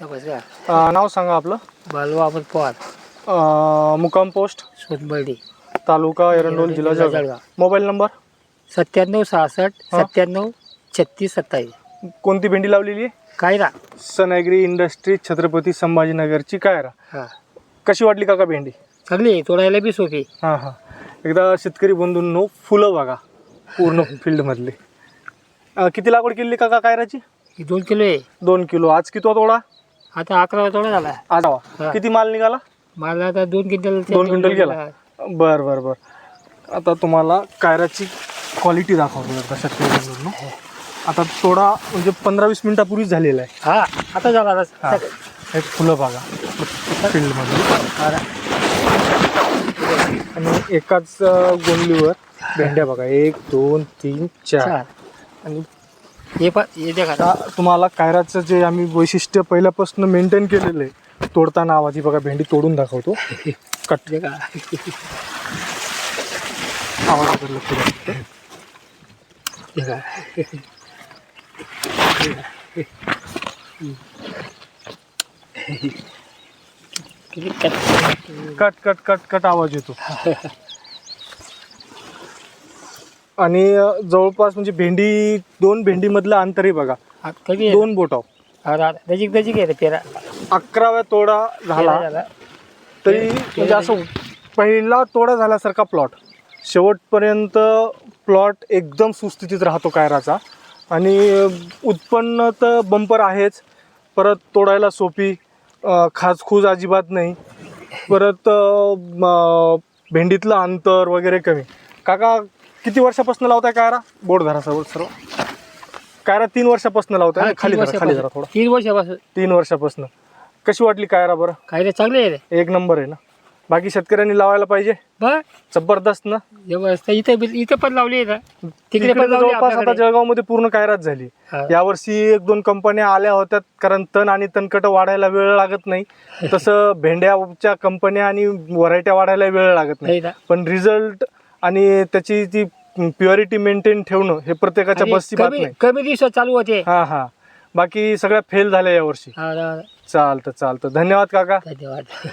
नमस्कार. अ, नाव सांगा आपलं. बालवा अहमद पवार. अ, मुक्काम पोस्ट. सोनबर्डी. तालुका एरंडोल जिल्हा जळगाव. Mobile number? सत्त्याण्णव सहासष्ट. सत्त्याण्णव छत्तीस सत्तावीस. कोणती भेंडी लावलेली आहे? कायरा सनायगिरी इंडस्ट्री छत्रपती संभाजीनगरची कायरा हा. कशी वाटली काका भेंडी? चांगली आहे तोडायला बी सोपी हां हां. एकदा शेतकरी बंधूंनो फुलं बघा पूर्ण फील्डमधली. किती लागवड केली काका कायराची? ही दोन किलो आहे. दोन किलो. आज किती तोडा? आता अकरा तोडा झाला. हा. हवा किती माल निघाला? मला आता दोन क्विंटल दोन क्विंटल गेला. बर बर बर. आता तुम्हाला कायराची क्वालिटी दाखवतो शेतकरी बंधूंनो. आता तोडा म्हणजे पंधरा वीस मिनिटापूर्वीच झालेला आहे. हा आता झाला आता. हा. हे फुलं बघा. फील्डमध्ये आणि एकाच गोंडलीवर भेंड्या बघा. एक दोन तीन चार. आणि हे हे देखा. आता तुम्हाला कायराचं जे आम्ही वैशिष्ट्य पहिल्यापासून मेंटेन केलेलं आहे तोडताना आवाज ही बघा भेंडी तोडून दाखवतो. कट. देखा. आवाजाकडे लक्ष द्या. देखा. किती cut- cut cut cut cut आवाज येतो. आणि जवळपास म्हणजे भेंडी दोन भेंडीमधलं अंतरही बघा. हा, कधी आहे? दोन बोटाव हा, हा, नजीक नजीक आहे रे पेरा. अकराव्या तोडा झाला. झाला. तरी म्हणजे असं पहिला तोडा झाल्यासारखा प्लॉट. शेवटपर्यंत प्लॉट एकदम सुस्थितीत राहतो कायराचा. आणि उत्पन्न तर बंपर आहेच. परत तोडायला सोपी अं, खाजखूज अजिबात नाही. परत अं, म, भेंडीतलं अंतर वगैरे कमी. काका किती वर्षापासून लावताय कायरा बोट धरा सर्व सर्व. कायरा तीन वर्षापासून लावताय? खाली तीन धरा खाली धरा वर्षापासून. थोडा. तीन वर्षापासून. तीन वर्षापासून. कशी वाटली कायरा बरं? काय रे चांगले आहे एक नंबर आहे ना. बाकी शेतकऱ्यांनी लावायला पाहिजे. जबरदस्त ना. इथं इथं पण लावली तिकडे जवळपास आता आपल्याकडे. जळगावमध्ये पूर्ण कायरात झाली. यावर्षी एक दोन कंपन्या आल्या होत्या कारण तण आणि तणकट वाढायला वेळ लागत नाही. तसं भेंड्याच्या कंपन्या आणि व्हरायट्या वाढायला वेळ लागत नाही. पण रिझल्ट आणि त्याची ती प्युरिटी मेंटेन ठेवणं हे प्रत्येकाच्या आणि बसची बात कमी नाही कमी दिवसात चालू होते. हा हा. बाकी सगळ्या फेल झाल्या यावर्षी हा, हा, चालतं चालतं. धन्यवाद काका. धन्यवाद.